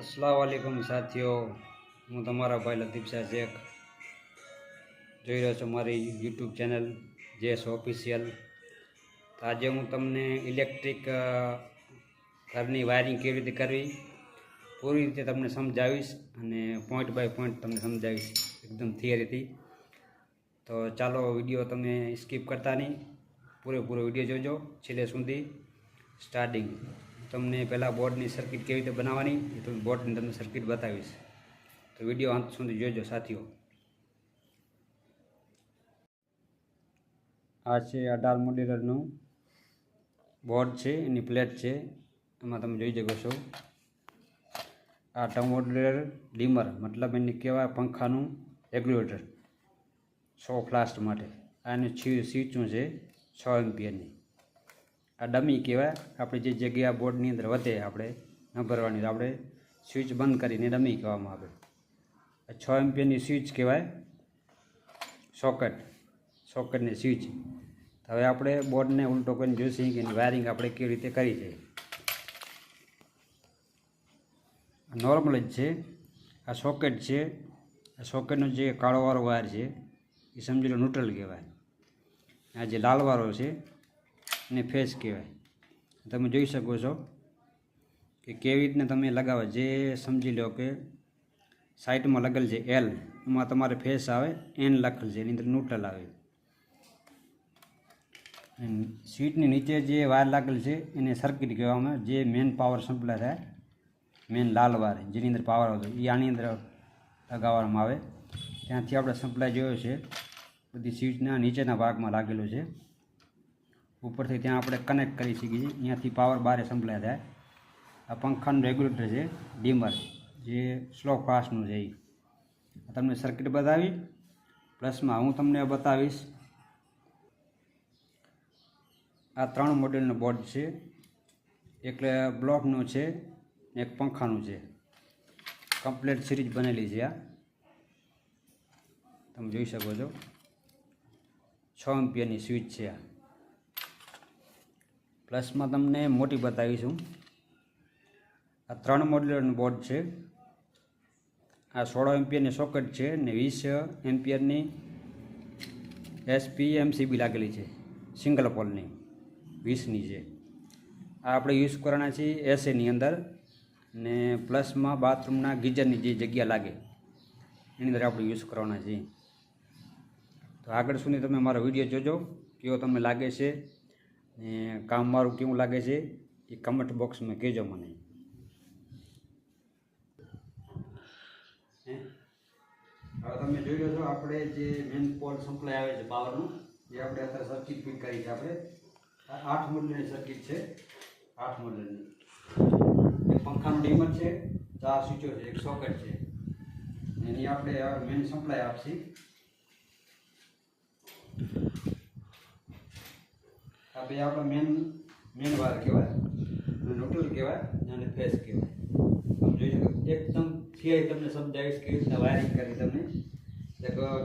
અસલામવાલેકુમ સાથીઓ, હું તમારા ભાઈ લતીફ શાહ શેખ. જોઈ રહ્યો છું મારી યુટ્યુબ ચેનલ જેસ ઓફિશિયલ. તો આજે હું તમને ઇલેક્ટ્રિક ઘરની વાયરિંગ કેવી રીતે કરવી, પૂરી રીતે તમને સમજાવીશ અને પોઈન્ટ બાય પોઈન્ટ તમને સમજાવીશ, એકદમ થિયરીથી. તો ચાલો વીડિયો તમે સ્કીપ કરતા નહીં, પૂરેપૂરો વીડિયો જોજો, છેલ્લે સુધી સ્ટાર્ટિંગ. તમને પહેલાં બોર્ડની સર્કિટ કેવી રીતે બનાવવાની તો બોર્ડની તમને સર્કિટ બતાવીશ. તો વીડિયો અંત સુધી જોજો સાથીઓ. આ છે અઢાર મોડેલરનું બોર્ડ છે, એની પ્લેટ છે, એમાં તમે જોઈ શકો છો. આ ટર્મ ડીમર, મતલબ એને કહેવાય પંખાનું રેગ્યુલેટર સો ફ્લાસ્ટ માટે. આની સ્વિચું છે, છ એમ્પિયરની. આ ડમી કહેવાય. આપણે જે જગ્યા બોર્ડની અંદર વધે આપણે ન ભરવાની આપણે સ્વિચ બંધ કરીને ડમી કહેવામાં આવે. છ એમ્પિયરની સ્વિચ કહેવાય. સોકેટ, સોકેટની સ્વિચ. હવે આપણે બોર્ડને ઉલટો કરીને જોઈશું કે વાયરિંગ આપણે કેવી રીતે કરી છે. નોર્મલ જ છે. આ સોકેટ છે. આ સોકેટનો જે કાળોવાળો વાયર છે, એ સમજી લો ન્યુટ્રલ કહેવાય. આ જે લાલવાળો છે એને ફેસ કહેવાય. તમે જોઈ શકો છો કે કેવી રીતને તમે લગાવો. જે સમજી લો કે સાઇટમાં લગેલ છે એલ એમાં તમારે ફેસ આવે એન લખેલ છે, એની અંદર ન્યુટ્રલ આવે. સ્વીટની નીચે જે વાયર લાગેલ છે, એને સર્કિટ કહેવામાં જે મેન પાવર સપ્લાય થાય મેન લાલ વાયર, જેની અંદર પાવર આવતો એ આની અંદર લગાવવામાં આવે. ત્યાંથી આપણે સપ્લાય જોયો છે, બધી સ્વીટના નીચેના ભાગમાં લાગેલો છે. ઉપરથી ત્યાં આપણે કનેક્ટ કરી શકીએ છીએ. અહીંયાથી પાવર બારે સંભળાય થાય. આ પંખાનું રેગ્યુલેટર છે ડીમર જે સ્લો ફાસ્ટનું છે એ તમને સર્કિટ બતાવી. પ્લસમાં હું તમને બતાવીશ. આ ત્રણ મોડેલનું બોર્ડ છે. એક બ્લોકનું છે, એક પંખાનું છે. કમ્પ્લેટ સિરીઝ બનેલી છે આ. તમે જોઈ શકો છો. છ એમ્પિયરની સ્વિચ છે આ. પ્લસમાં તમને મોટી બતાવીશું. આ ત્રણ મોડ્યુલરનું બોર્ડ છે. આ સોળ એમ્પિયરની સોકેટ છે ને વીસ એમ્પિયરની એસપી એમસીબી લાગેલી છે, સિંગલ પોલની, વીસની છે. આ આપણે યુઝ કરવાના છીએ એસેની અંદર ને પ્લસમાં બાથરૂમના ગીઝરની જે જગ્યા લાગે, એની અંદર આપણે યુઝ કરવાના છીએ. તો આગળ સુધી તમે મારો વીડિયો જોજો, કેવો તમને લાગે છે ને કામ મારું કેવું લાગે છે એ કમેન્ટ બોક્સમાં કહેજો મને? હવે તમે જોઈ લો છો, આપણે જે મેન પોલ સપ્લાય આવે છે પાવરનું જે આપણે અત્યારે સર્કિટ ફિટ કરી છે આપણે. આઠ મોડલની સર્કિટ છે. આઠ મોડલની એક પંખાનું ડીમર છે, ચાર સ્વિચો છે, એક સોકેટ છે. એની આપણે મેન સપ્લાય આપશે. આ આપણા મેન મેન વાર કહેવાય. ન્યુટ્રલ કહેવાય અને ફેસ કહેવાય. તમે જોઈ શકો, એકદમ થિયરી તમને સમજાવીશ કેવી રીતના વાયરિંગ કરી તમને.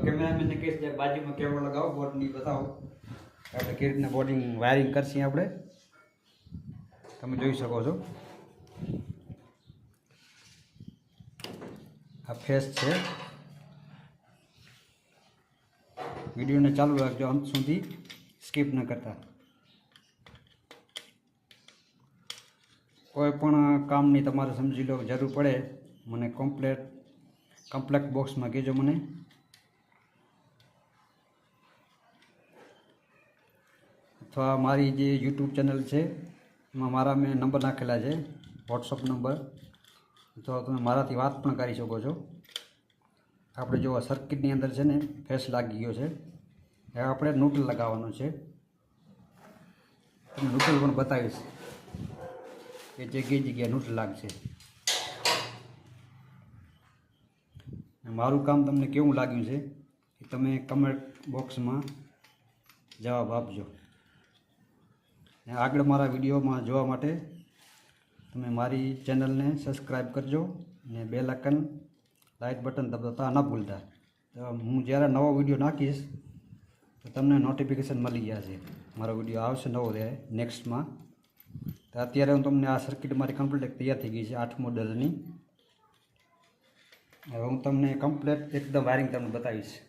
કેમેરામેનને કહીશ કે બાજુમાં કેમેરો લગાવો, બોર્ડની બતાવો. આપણે કેવી રીતના બોર્ડિંગ વાયરિંગ કરશી આપણે? તમે જોઈ શકો છો. આ ફેસ છે. વિડીયોને ચાલુ રાખજો અંત સુધી. સ્કીપ ન કરતા. કોઈ પણ કામની તમારે સમજી લો જરૂર પડે, મને કમ્પ્લેટ કમ્પ્લેટ બોક્સમાં કહેજો મને. અથવા મારી જે યુટ્યુબ ચેનલ છે, એમાં મારા મેં નંબર નાખેલા છે વોટ્સઅપ નંબર. અથવા તમે મારાથી વાત પણ કરી શકો છો. આપણે જો સર્કિટની અંદર છે ને, ફેસ લાગી ગયો છે હવે આપણે નૂટલ લગાવવાનો છે. નૂટલ પણ બતાવીશ. કે જગ્યાએ જગ્યાનું ન્યુટ્રલ લાગશે મારું કામ તમને કેવું લાગ્યું છે એ તમે કમેન્ટ બોક્સમાં જવાબ આપજો. આગળ મારા વિડીયોમાં જોવા માટે તમે મારી ચેનલને સબસ્ક્રાઈબ કરજો અને બે લાકન લાઇટ બટન દબાવતા ન ભૂલતા. તો હું જ્યારે નવો વીડિયો નાખીશ, તો તમને નોટિફિકેશન મળી જશે. મારો વીડિયો આવશે નવો રહે નેક્સ્ટમાં તો અત્યારે હું તમને આ સર્કિટ મારી કમ્પ્લીટ તૈયાર થઈ ગઈ છે આઠ મોડલની હવે હું તમને કમ્પ્લેટ એકદમ વાયરિંગ તમને બતાવીશ.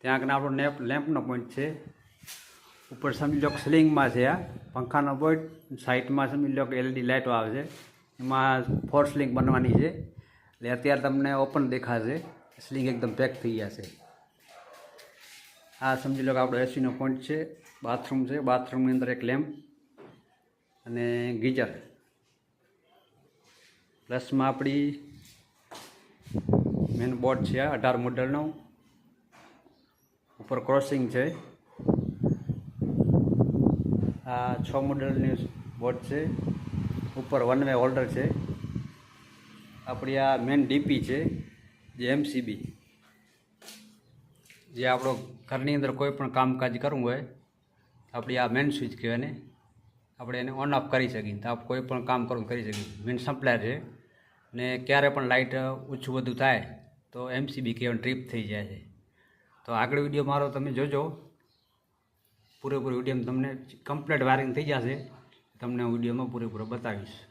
ત્યાં આગળ આપણો નેપ લેમ્પનો પોઈન્ટ છે. ઉપર સમજી લો સ્લિંગમાં છે આ. પંખાનો પોઈન્ટ સાઈડમાં સમજી લો કે એલઈડી લાઇટો આવે છે. એમાં ફોર સ્લિંગ બનવાની છે. એટલે અત્યારે તમને ઓપન દેખાશે. સ્લિંગ એકદમ પેક થઈ જશે આ સમજી લો કે આપણો એસીનો પોઈન્ટ છે. બાથરૂમ છે. બાથરૂમની અંદર એક લેમ્પ અને ગીઝર. પ્લસમાં આપણી મેન બોર્ડ છે અઢાર મોડલનો. ઉપર ક્રોસિંગ છે. આ છ મોડલની બોર્ડ છે. ઉપર વન વે હોલ્ડર છે. આપણી આ મેન ડીપી છે, જે એમસીબી. જે આપણો ઘરની અંદર કોઈ પણ કામકાજ કરવું હોય આપણી આ મેન સ્વિચ કહેવાય ને આપણે એને ઓન ઓફ કરી શકીએ. તો આપણે કોઈ પણ કામ કરવું કરી શકીએ. મેન સપ્લાયર છે. ને ક્યારે પણ લાઇટ ઓછું વધુ થાય, તો એમસીબી કહેવાય ટ્રીપ થઈ જાય છે. તો આગળ વીડિયો મારો તમે જોજો. પૂરેપૂરો વીડિયો તમને કમ્પ્લીટ વાયરિંગ થઈ જશે. તમને હું વિડીયોમાં પૂરેપૂરો બતાવીશ.